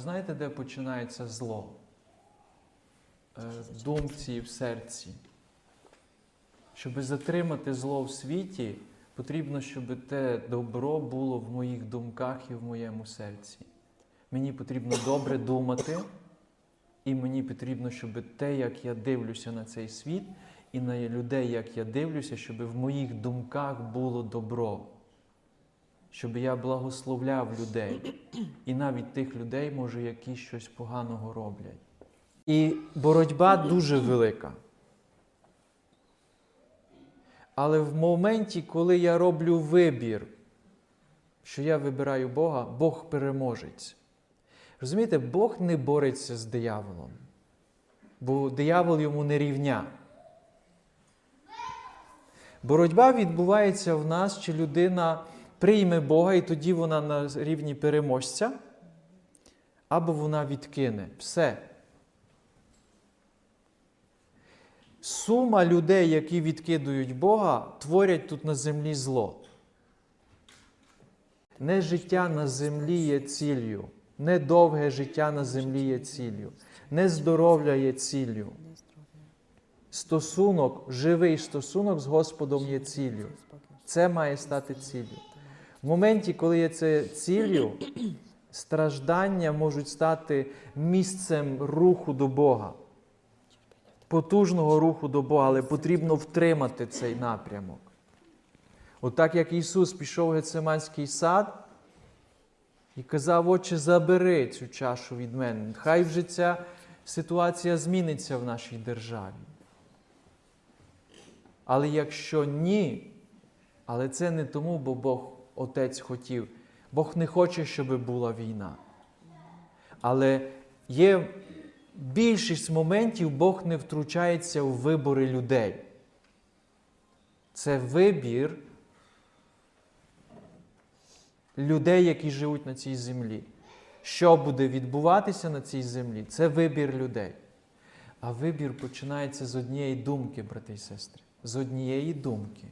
Знаєте, де починається зло? Е, В думці і в серці. Щоб затримати зло в світі, потрібно, щоб те добро було в моїх думках і в моєму серці. Мені потрібно добре думати, і мені потрібно, щоб те, як я дивлюся на цей світ, і на людей, як я дивлюся, щоб в моїх думках було добро. Щоб я благословляв людей. І навіть тих людей, може, які щось поганого роблять. І боротьба дуже велика. Але в моменті, коли я роблю вибір, що я вибираю Бога, Бог переможець. Розумієте, Бог не бореться з дияволом, бо диявол йому не рівня. Боротьба відбувається в нас, чи людина прийме Бога, і тоді вона на рівні переможця, або вона відкине. Все. Сума людей, які відкидують Бога, творять тут на землі зло. Не життя на землі є ціллю, не довге життя на землі є ціллю, не здоров'я є ціллю. Стосунок, живий стосунок з Господом є ціллю. Це має стати ціллю. В моменті, коли є це ціллю, страждання можуть стати місцем руху до Бога, потужного руху до Бога, але потрібно втримати цей напрямок. Отак як Ісус пішов в Гецеманський сад і казав, Отче, забери цю чашу від мене. Хай вже ця ситуація зміниться в нашій державі. Але якщо ні, але це не тому, бо Бог Отець хотів. Бог не хоче, щоб була війна. Але є більшість моментів, Бог не втручається у вибори людей. Це вибір людей, які живуть на цій землі. Що буде відбуватися на цій землі? Це вибір людей. А вибір починається з однієї думки, брати і сестри. З однієї думки.